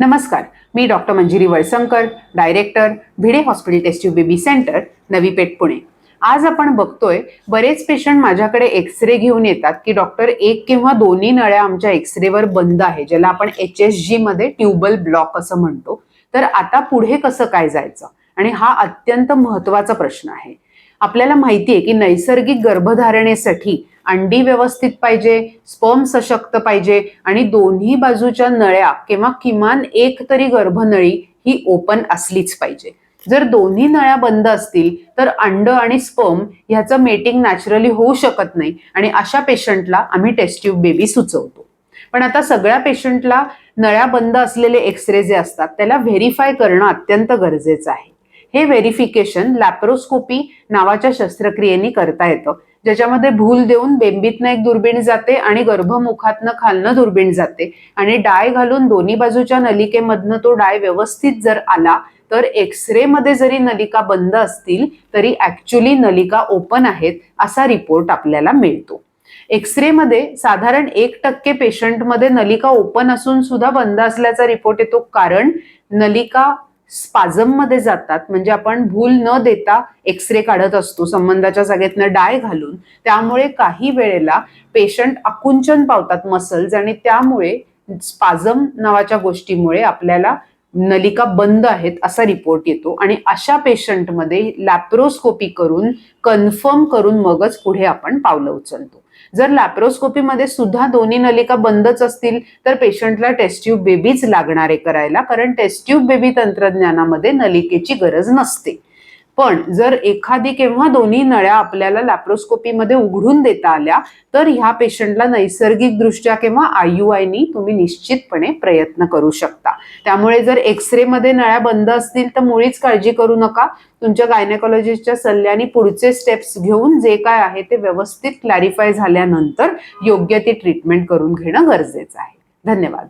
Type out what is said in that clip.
नमस्कार मी doctor Manjiri Valsankar director Bhide hospital test tube baby centre Navi Peth Pune. आज आपण बघतोय बरेच पेशंट माझ्याकडे एक्सरे घेऊन येतात की डॉक्टर एक किंवा दोन्ही नळ्या आमच्या एक्सरेवर बंद आहे ज्याला आपण एच एस जी मध्ये ट्युबल ब्लॉक असं म्हणतो. तर आता पुढे कसं काय जायचं? आणि हा अत्यंत महत्त्वाचा प्रश्न आहे. आपल्याला माहिती आहे की नैसर्गिक गर्भधारणेसाठी अंडी व्यवस्थित पाहिजे स्पर्म सशक्त पाहिजे आणि दोन्ही बाजूच्या नळ्या किंवा किमान एक तरी गर्भनळी ही ओपन असलीच पाहिजे. जर दोन्ही नळ्या बंद असतील तर अंड आणि स्पर्म ह्याचं मेटिंग नॅचरली होऊ शकत नाही आणि अशा पेशंटला आम्ही टेस्ट्यूब बेबी सुचवतो. पण आता सगळ्या पेशंटला नळ्या बंद असलेले एक्सरे जे असतात त्याला व्हेरीफाय करणं अत्यंत गरजेचं आहे. हे व्हेरिफिकेशन लॅप्रोस्कोपी नावाच्या शस्त्रक्रियेने करता येतं. ज्याच्यामध्ये भूल देऊन बेंबीतनं एक दुर्बीण जाते आणि गर्भमुखातनं खालनं दुर्बीण जाते. आणि डाय घालून दोन्ही बाजूच्या नलिकेमधनं तो डाय व्यवस्थित जर आला तर एक्सरे मध्ये जरी नलिका बंद असतील तरी ऍक्च्युली नलिका ओपन आहेत असा रिपोर्ट आपल्याला मिळतो. एक्सरे मध्ये साधारण एक टक्के पेशंटमध्ये नलिका ओपन असून सुद्धा बंद असल्याचा रिपोर्ट येतो. कारण नलिका स्पाझममध्ये जातात म्हणजे आपण भूल न देता एक्सरे काढत असतो संबंधाच्या जागेतनं डाय घालून. त्यामुळे काही वेळेला पेशंट आकुंचन पावतात मसल्स आणि त्यामुळे स्पाझम नावाच्या गोष्टीमुळे आपल्याला नलिका बंद आहेत असा रिपोर्ट येतो. आणि अशा पेशंटमध्ये लॅप्रोस्कोपी करून कन्फर्म करून मगच पुढे आपण पावलं उचलतो. जर लॅप्रोस्कोपीमध्ये सुद्धा दोन्ही नलिका बंदच असतील तर पेशंटला टेस्ट्यूब बेबीच लागणार आहे करायला. कारण टेस्ट्यूब बेबी तंत्रज्ञानामध्ये नलिकेची गरज नसते. पण जर एखादी किंवा दोन्ही नळ्या आपल्याला लॅप्रोस्कोपीमध्ये उघडून देता आल्या तर ह्या पेशंटला नैसर्गिक दृष्ट्या किंवा आययुआयनी तुम्ही निश्चितपणे प्रयत्न करू शकता. त्यामुळे जर एक्सरे मध्ये नळ्या बंद असतील तर मुळीच काळजी करू नका. तुमच्या गायनेकॉलॉजिस्टच्या सल्ल्याने पुढचे स्टेप्स घेऊन जे काय आहे ते व्यवस्थित क्लॅरिफाय झाल्यानंतर योग्य ती ट्रीटमेंट करून घेणं गरजेचं आहे. धन्यवाद.